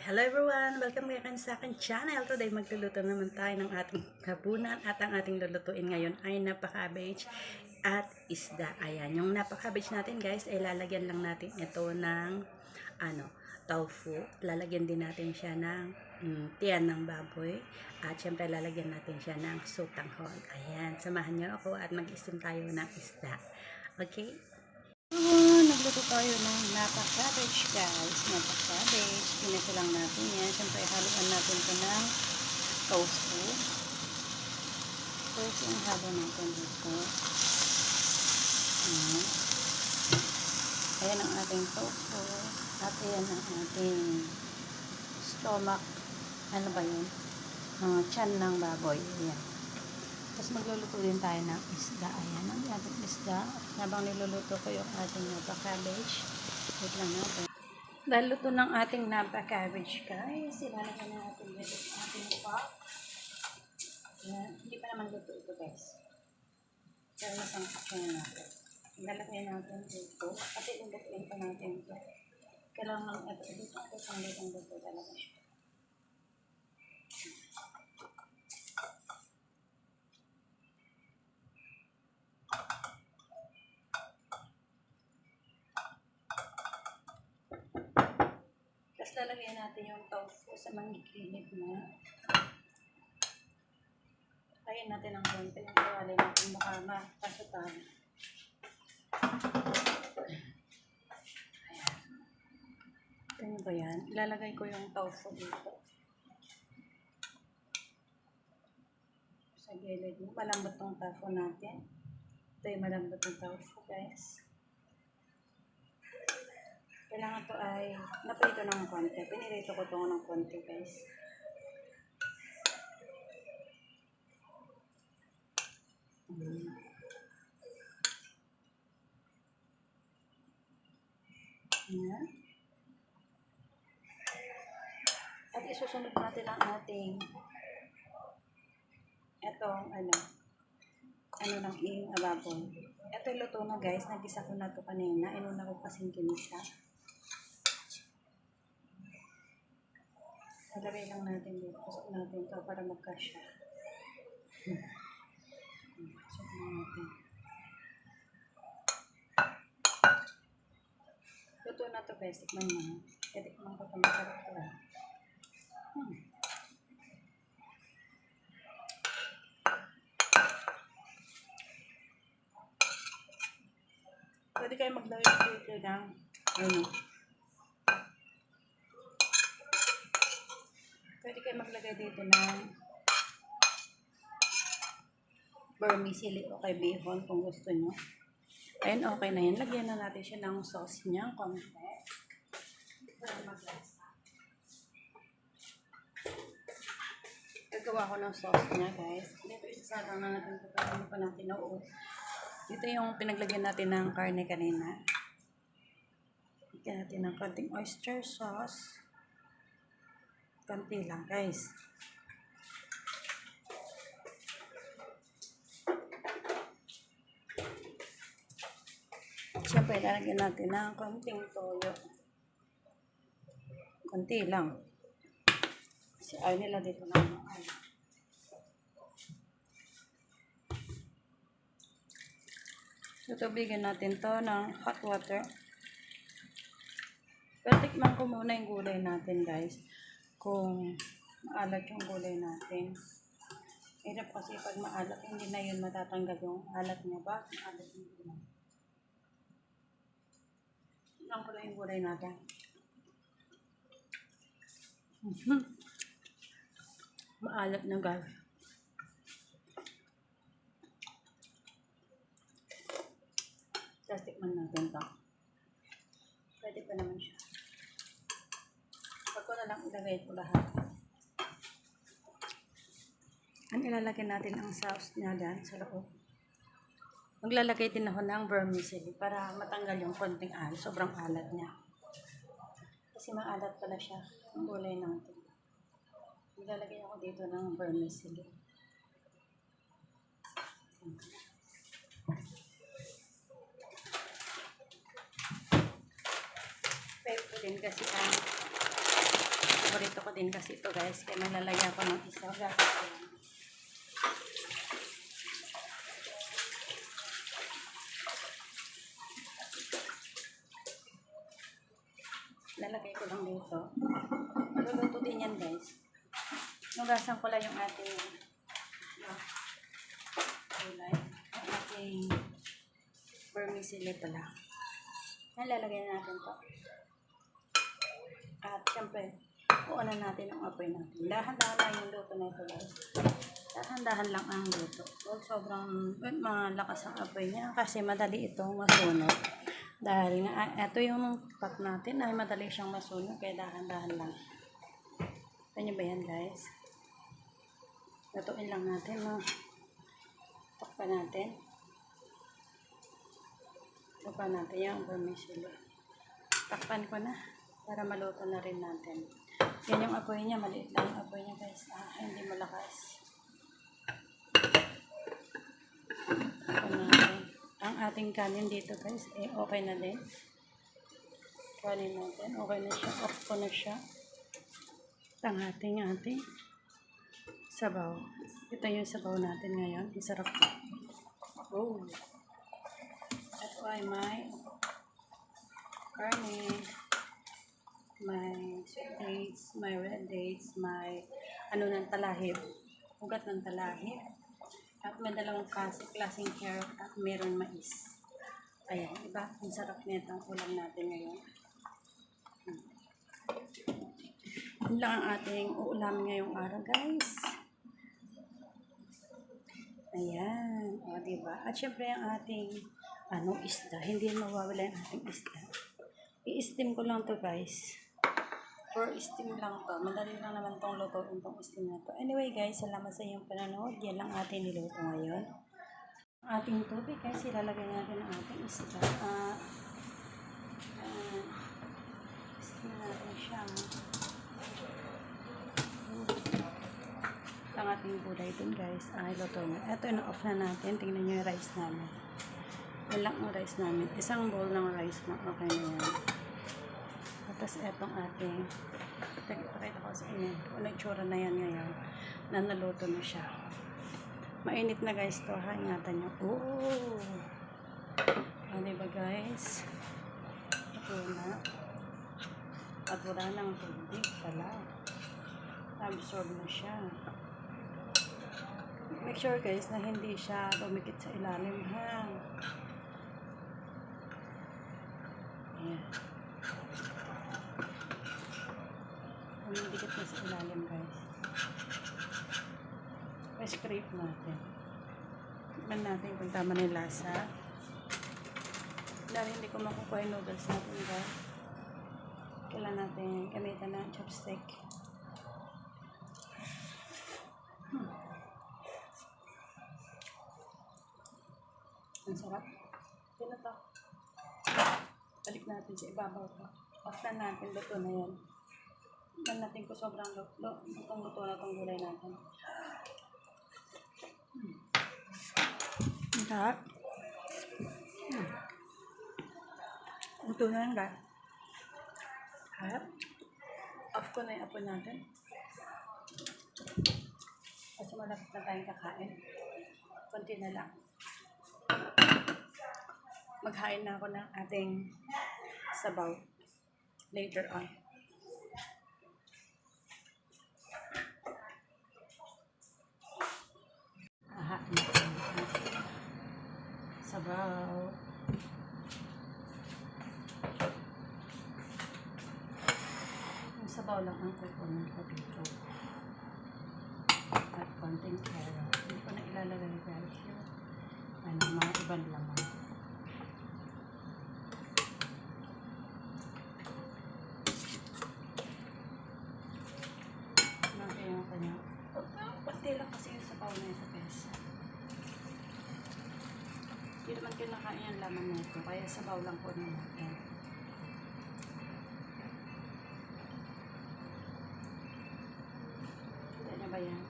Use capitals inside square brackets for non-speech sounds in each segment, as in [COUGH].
Hello everyone! Welcome again sa akin channel. Today magluluto naman tayo ng ating kabunan at ang ating lulutuin ngayon ay napaka-cabbage at isda. Ayan, yung napaka-cabbage natin guys ay lalagyan lang natin ito ng ano, tofu. Lalagyan din natin siya ng mm, tiyan ng baboy at syempre lalagyan natin siya ng sutanghon. Ayan, samahan niyo ako at mag-istim tayo ng isda. Okay? Nagluto tayo ng napa-cabbage guys. Napa-cabbage. Pinasa lang natin yan. Siyempre, haluan natin ito ng tofu. First, yung halo natin dito. Ayan. Ayan ang ating tofu. At ayan ang ating stomach. Ano ba yun? Mga chan ng baboy. Ayan. Tapos magluluto din tayo ng isda. Ayan ang ating isda. Habang niluluto ko yung ating napa cabbage. Wait lang natin. Dahil luto ng ating napa cabbage guys, ilalagay na natin dito sa ating pot. Ayan. Hindi pa naman luto ito guys. Pero masangkap na natin. Ilalagay natin dito. Kasi lulutuin pa natin ito. Kailangan ito. Ito pang lutong luto talaga siya. Tapos lalagyan natin yung tofu sa mangikinit na. Lagyan natin ang konti yung kawali natin baka makasutan. Ayan. Ano ba yan? Ilalagay ko yung tofu dito. Sa gilid mo. Malambot tong tofu natin. Ito yung malambot ng tofu guys. Kailangan to ay naprito ng konti. Pinirito ko ito ng konti, guys. Ayan. At isusunod natin ang ating etong ano ano ng ing ababoy. Ito luto na guys. Nagisa ko na to kanina. Inuna ko kasing kinisa. Ilagay lang natin dito. Pasok natin to para magkasya. Pasok na natin. Luto na to guys. Tikman mo. Eh, tikman ko kung masarap to. ah. Hmm. Pwede kayo maglagay dito ng ano. Pwede kayo maglagay dito ng vermicelli o kay bihon kung gusto nyo. Ayun, okay na yan. Lagyan na natin siya ng sauce niya. Konti. Para maglasa. Gagawa ko ng sauce niya, guys. Dito isasarang na natin ito pa natin nauot. Dito yung pinaglagyan natin ng karne kanina. Lagyan natin ng konting oyster sauce. Konti lang, guys. Siyempre, lalagyan natin ng konting toyo. Konti lang. Kasi ayaw nila dito na ano. Tutubigan natin to ng hot water. Pero tikman ko muna yung gulay natin guys. Kung maalat yung gulay natin. Hirap kasi pag maalat, hindi na yun matatanggal yung alat niya ba? Maalat yung gulay. Ko lang yung gulay natin. [LAUGHS] Maalat na guys. Tapos tikman natin to. Pwede pa naman siya. Ko na lang ilagay ko lahat. Ang ilalagay natin ang sauce niya dyan sa loob. Maglalagay din ako ng vermicelli para matanggal yung konting alat. Sobrang alat niya. Kasi maalat pala siya. Ang gulay natin. Maglalagay ako dito ng vermicelli. Pwede ko din kasi ang natin kasi ito guys. Kaya malalagyan ko ng isa. Ko lang. Lalagay ko lang dito. Luluto din yan guys. Nugasan ko lang yung ating kulay. Ang ating vermicelli pala. Yan, lalagyan natin to. At syempre, kuunan natin ang apoy natin. Dahan-dahan lang yung luto na ito guys. Dahan-dahan lang ang luto. Huwag sobrang huwag malakas ang apoy niya kasi madali itong masunog. Dahil nga, ah, ito yung pot natin ay madali siyang masunog kaya dahan-dahan lang. Niyo ba yan guys? Lutuin lang natin, no? Takpan natin. Takpan natin yung vermicelli. Takpan ko na para maluto na rin natin. Yan yung apoy niya, maliit lang yung apoy niya guys. Ah, hindi malakas. Ang ating kanin dito guys, eh okay na din. Kanin natin, okay na siya. Off ko na siya. Ang ating sabaw. Ito yung sabaw natin ngayon. Ang sarap. Oh. Ito ay may garnish, may sweet dates, may red dates, may ano ng talahib, ugat ng talahib, at may dalawang klase, klaseng carrot at meron mais. Ayan, diba? Ang sarap nito ang ulam natin ngayon. Hmm. Yun lang ang ating uulamin ngayong araw, guys. Ayan. O, diba? At syempre ang ating ano, isda. Hindi mawawala yung ating isda. I-steam ko lang to guys. For steam lang to. Madali lang naman tong lutuin tong steam na to. Anyway guys, salamat sa iyong panonood. Yan lang ating niluto ngayon. Ang ating tubig guys, ilalagay natin ang ating isda. Ah, ah, steam natin siya. ang ating gulay dun guys ay luto na. Ito na off na natin. Tingnan nyo yung rice namin. Yan lang ang rice namin. Isang bowl ng rice na okay na yan. Tapos etong ating pakita ko sa inyo. Kung ano tsura na yan ngayon na naluto na siya. Mainit na guys to ha. Ingatan nyo. Oh! Ah, diba guys? Ito na. At wala nang tubig pala. Absorb na siya. Make sure guys na hindi siya lumikit sa ilalim ha. Ayan. Lumidikit na sa ilalim guys. Pa-scrape natin. Tignan natin kung tama na yung lasa. Dahil hindi ko makukuha yung noodles natin guys. Kailan natin gamitan ng chopstick. Ang sarap. Sino to? Balik natin sa ibabaw to. Basta natin, luto na yan. Tignan natin kung sobrang luto. Lutong luto na itong gulay natin. Hmm. Ang sarap. Hmm. Luto na yan, guys. Harap. Off ko na yung apo natin. Kasi malapit na tayong kakain. Konti na lang maghain na ako ng ating sabaw later on. Ahain na ako ng ating sabaw. Yung sabaw lang ang kukunin ko dito. At konting carrot. Hindi ko na ilalagay guys yung ano, mga ibang laman. Natin yung kanya. Pati lang kasi yung sabaw na ito guys. Hindi naman kinakain yung laman nito. Kaya sabaw lang po na natin. Kita niya ba yan?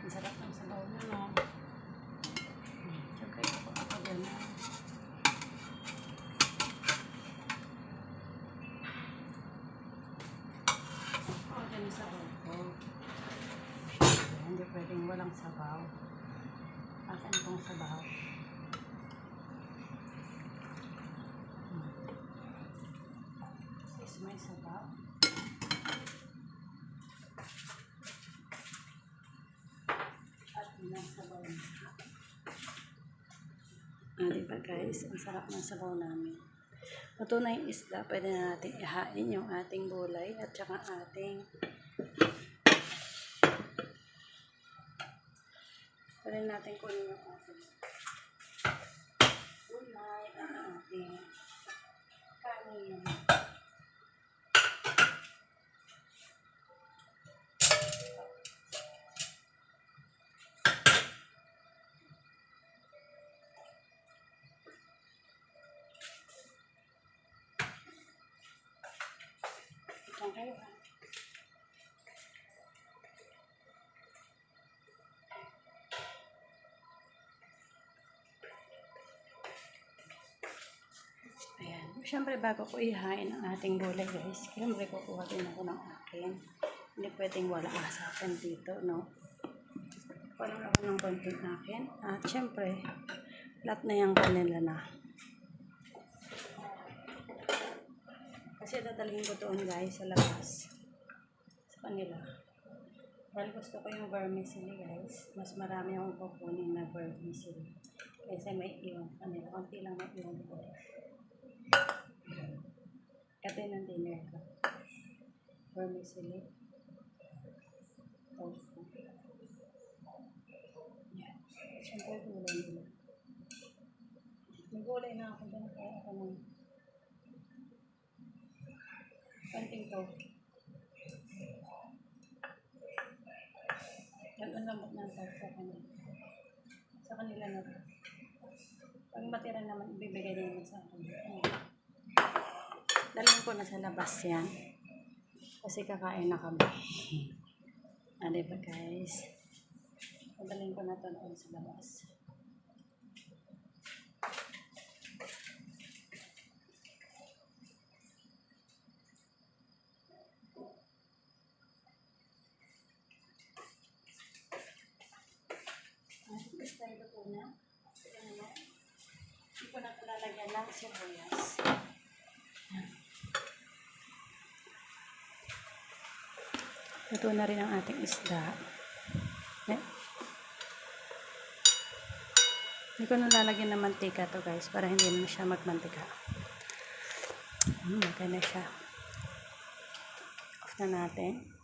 Ang sarap ng sabaw na no. Siyempre ako ako din. Ako din sabaw ko. Hindi pwedeng walang sabaw. Akin itong sabaw. Hmm. This is my sabaw. At yung sabaw na. Ah, diba guys? Ang sarap ng sabaw namin. Ito na yung isda. Pwede na natin ihain yung ating gulay at saka ating Pwede natin kunin yung ating gulay at ating kanin. Siyempre, bago ko ihain ang ating gulay, guys, siyempre, kukuha din ako ng akin. Hindi pwedeng wala ka sa akin dito, no? Walang ako ng konting akin. At siyempre, lahat na yung kanila na. Kasi dadalhin ko doon, guys, sa labas. Sa kanila. Dahil gusto ko yung vermicelli, guys. Mas marami akong kukunin na vermicelli. Kasi may iwan kanila. Kunti lang may iwan ko. Ito yun ang dinner ko. Vermicelli. Tofu. Yan. Siyempre, gulay nila. May na ako dyan. Kaya ako ng konting tofu. Yan ang lambot ng tofu sa kanila. Sa kanila na. Pag matira naman, ibibigay din naman sa akin. Ayan. Dalhin ko na sa labas yan. Kasi kakain na kami. ah, diba guys? Dalhin ko na to doon sa labas. Ah, gusto ito po na. Ayan na. Hindi ko na ito lalagyan ng sibuyas. Luto na rin ang ating isda. Eh. Hindi ko na lalagyan ng mantika to guys para hindi na siya magmantika. Hmm, okay siya. Off na natin.